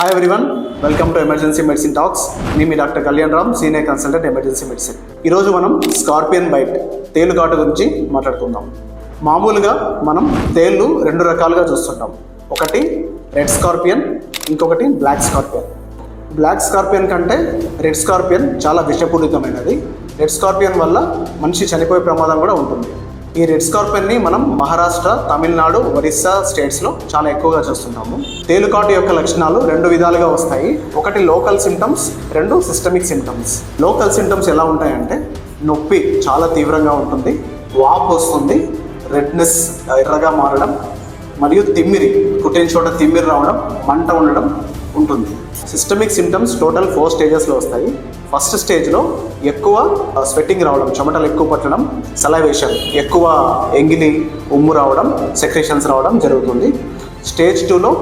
Hi everyone welcome to emergency medicine talks నేను మీ doctor Kalyan Ram senior consultant emergency medicine ఈరోజు మనం scorpion byte తేలుగాటు గురించి మాట్లాడుకుందాం. మామూలుగా మనం తేళ్ళు రెండు రకాలుగా చూస్తుంటాం. ఒకటి రెడ్ స్కార్పియన్ ఇంకొకటి బ్లాక్ స్కార్పియన్. బ్లాక్ స్కార్పియన్ కంటే రెడ్ స్కార్పియన్ చాలా విషపూరితమైనది. రెడ్ స్కార్పియన్ వల్ల మనిషి చనిపోయే ప్రమాదం కూడా ఉంటుంది. ఈ రెడ్ స్కార్పియన్ని మనం మహారాష్ట్ర తమిళనాడు ఒరిస్సా స్టేట్స్లో చాలా ఎక్కువగా చూస్తుంటాము. తేలుకాటు యొక్క లక్షణాలు రెండు విధాలుగా వస్తాయి. ఒకటి లోకల్ సిమ్టమ్స్ రెండు సిస్టమిక్ సిమ్టమ్స్ లోకల్ సిమ్టమ్స్ ఎలా ఉంటాయంటే నొప్పి చాలా తీవ్రంగా ఉంటుంది వాపు వస్తుంది రెడ్నెస్ ఎర్రగా మారడం మరియు తిమ్మిరి పుట్టిన చోట తిమ్మిరి రావడం మంట ఉండడం ఉంటుంది. సిస్టమిక్ సిమ్టమ్స్ టోటల్ ఫోర్ స్టేజెస్లో వస్తాయి. ఫస్ట్ స్టేజ్లో ఎక్కువ స్వెట్టింగ్ రావడం చెమటలు ఎక్కువ పట్టడం సెలవేషన్ ఎక్కువ ఎంగిలి ఉమ్ము రావడం సెక్రేషన్స్ రావడం జరుగుతుంది. స్టేజ్ టూలో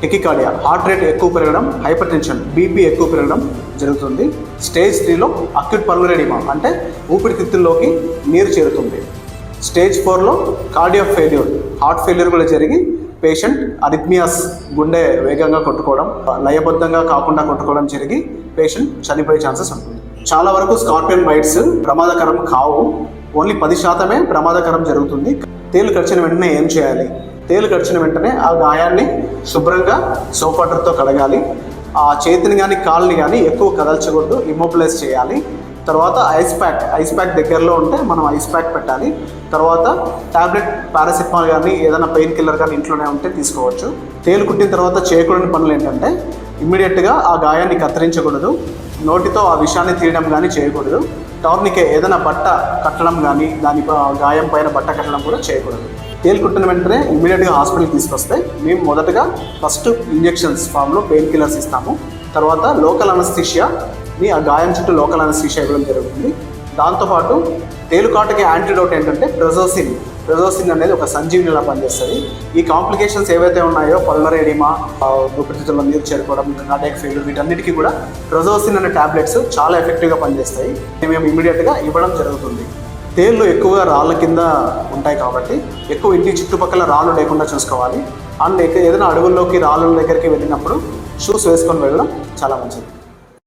టెకికార్డియా హార్ట్ రేట్ ఎక్కువ పెరగడం హైపర్ టెన్షన్ బీపీ ఎక్కువ పెరగడం జరుగుతుంది. స్టేజ్ త్రీలో అక్యూట్ పల్మరేడిమా అంటే ఊపిరితిత్తుల్లోకి నీరు చేరుతుంది. స్టేజ్ ఫోర్లో కార్డియో ఫెయిల్యూర్ హార్ట్ ఫెయిల్యూర్ కూడా జరిగి పేషెంట్ అరిథ్మియాస్ గుండె వేగంగా కొట్టుకోవడం లయబద్ధంగా కాకుండా కొట్టుకోవడం జరిగి పేషెంట్ చనిపోయే ఛాన్సెస్ ఉంటుంది చాలా వరకు స్కార్పియన్ బైట్స్ ప్రమాదకరం కావు. ఓన్లీ పది శాతమే ప్రమాదకరం జరుగుతుంది. తేలు కరిచిన వెంటనే ఏం చేయాలి? తేలు కరిచిన వెంటనే ఆ గాయాన్ని శుభ్రంగా సోప్ వాటర్తో కడగాలి. ఆ చేతిని కానీ కాళ్ళని కానీ ఎక్కువ కదల్చకూడదు. ఇమ్మోబిలైజ్ చేయాలి. తర్వాత ఐస్ ప్యాక్ ఐస్ ప్యాక్ దగ్గరలో ఉంటే మనం ఐస్ ప్యాక్ పెట్టాలి. తర్వాత టాబ్లెట్ పారాసిటమాల్ కానీ ఏదైనా పెయిన్ కిల్లర్ కానీ ఇంట్లోనే ఉంటే తీసుకోవచ్చు. తేలు కుట్టిన తర్వాత చేయకూడని పనులు ఏంటంటే ఇమ్మీడియట్గా ఆ గాయాన్ని కత్తిరించకూడదు. నోటితో ఆ విషయాన్ని తీయడం కానీ చేయకూడదు. టార్నికే ఏదైనా బట్ట కట్టడం కానీ దాని గాయం పైన బట్ట కట్టడం కూడా చేయకూడదు. తేలు కుట్టిన వెంటనే ఇమ్మీడియట్గా హాస్పిటల్కి తీసుకొస్తే మేము మొదటగా ఫస్ట్ ఇంజెక్షన్స్ ఫామ్లో పెయిన్ కిల్లర్స్ ఇస్తాము. తర్వాత లోకల్ ని ఆ గాయం చుట్టూ లోకల్ అనస్థీషియా ఇవ్వడం జరుగుతుంది. దాంతోపాటు తేలుకాటుకి యాంటీడోట్ ఏంటంటే ప్రజోసిన్ ప్రజోసిన్ అనేది ఒక సంజీవినిలా పనిచేస్తుంది. ఈ కాంప్లికేషన్స్ ఏవైతే ఉన్నాయో పల్మరేడిమా ఊపిరితిత్తుల్లో నీరు చేరుకోవడం కార్డియాక్ ఫెయిల్యూర్ వీటన్నిటికీ కూడా ప్రజోసిన్ అనే టాబ్లెట్స్ చాలా ఎఫెక్టివ్గా పనిచేస్తాయి. మేము ఇమీడియట్గా ఇవ్వడం జరుగుతుంది. తేళ్ళు ఎక్కువగా రాళ్ళ కింద ఉంటాయి కాబట్టి ఎక్కువ ఇంటి చుట్టుపక్కల రాళ్ళు లేకుండా చూసుకోవాలి. అండ్ ఏదైనా అడవుల్లోకి రాళ్ళ దగ్గరికి వెళ్ళినప్పుడు షూస్ వేసుకొని వెళ్ళడం చాలా మంచిది.